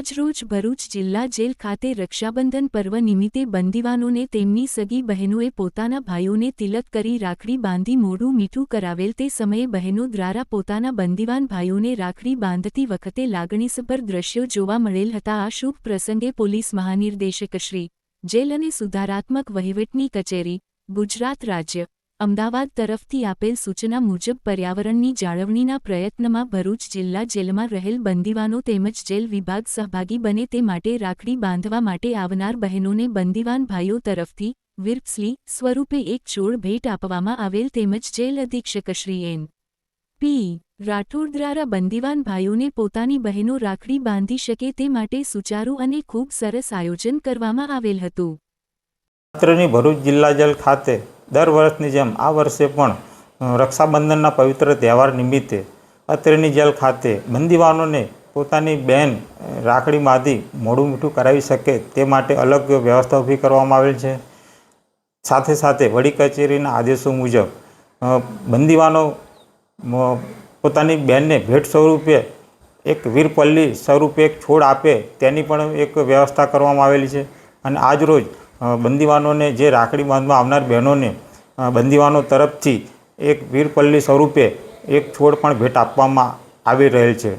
આજરોજ ભરૂચ જિલ્લા જેલ ખાતે રક્ષાબંધન પર્વ નિમિત્તે બંદીવાનોને તેમની સગી બહેનોએ પોતાના ભાઈઓને તિલક કરી રાખડી બાંધી મોઢું મીઠું કરાવેલ તે સમયે બહેનો દ્વારા પોતાના બંદીવાન ભાઈઓને રાખડી બાંધતી વખતે લાગણીસભર દ્રશ્યો જોવા મળેલ હતા. આ શુભ પ્રસંગે પોલીસ મહાનિર્દેશકશ્રી જેલ અને સુધારાત્મક વહીવટની કચેરી, ગુજરાત રાજ્ય અમદાવાદ તરફથી આપેલ સૂચના મુજબ પર્યાવરણની જાળવણીના પ્રયત્નમાં ભરૂચ જિલ્લા જેલમાં રહેલ બંદીવાનો તેમજ જેલ વિભાગ સહભાગી બને તે માટે રાખડી બાંધવા માટે આવનાર બહેનોને બંદીવાન ભાઈઓ તરફથી વિર્પસલી સ્વરૂપે એક છોડ ભેટ આપવામાં આવેલ તેમજ જેલ અધિક્ષકશ્રી એન. પી. રાઠોડ દ્વારા બંદીવાન ભાઈઓને પોતાની બહેનો રાખડી બાંધી શકે તે માટે સુચારુ અને ખૂબ સરસ આયોજન કરવામાં આવેલ હતું. ભરૂચ જિલ્લા જેલ ખાતે દર વર્ષની જેમ આ વર્ષે પણ રક્ષાબંધનના પવિત્ર તહેવાર નિમિત્તે અત્રેની જેલ ખાતે બંદીવાનોને પોતાની બેન રાખડી બાંધી મોઢું મીઠું કરાવી શકે તે માટે અલગ વ્યવસ્થા ઊભી કરવામાં આવેલ છે. સાથે સાથે વડી કચેરીના આદેશો મુજબ બંદીવાનો પોતાની બહેનને ભેટ સ્વરૂપે એક વીરપલ્લી સ્વરૂપે એક છોડ આપે તેની પણ એક વ્યવસ્થા કરવામાં આવેલી છે. અને આજરોજ બંદીવાનોને, જે રાખડી બાંધવા આવનાર બહેનોને બંદીવાનો તરફથી એક વીરપલ્લી સ્વરૂપે એક છોડ પણ ભેટ આપવામાં આવી રહેલ છે.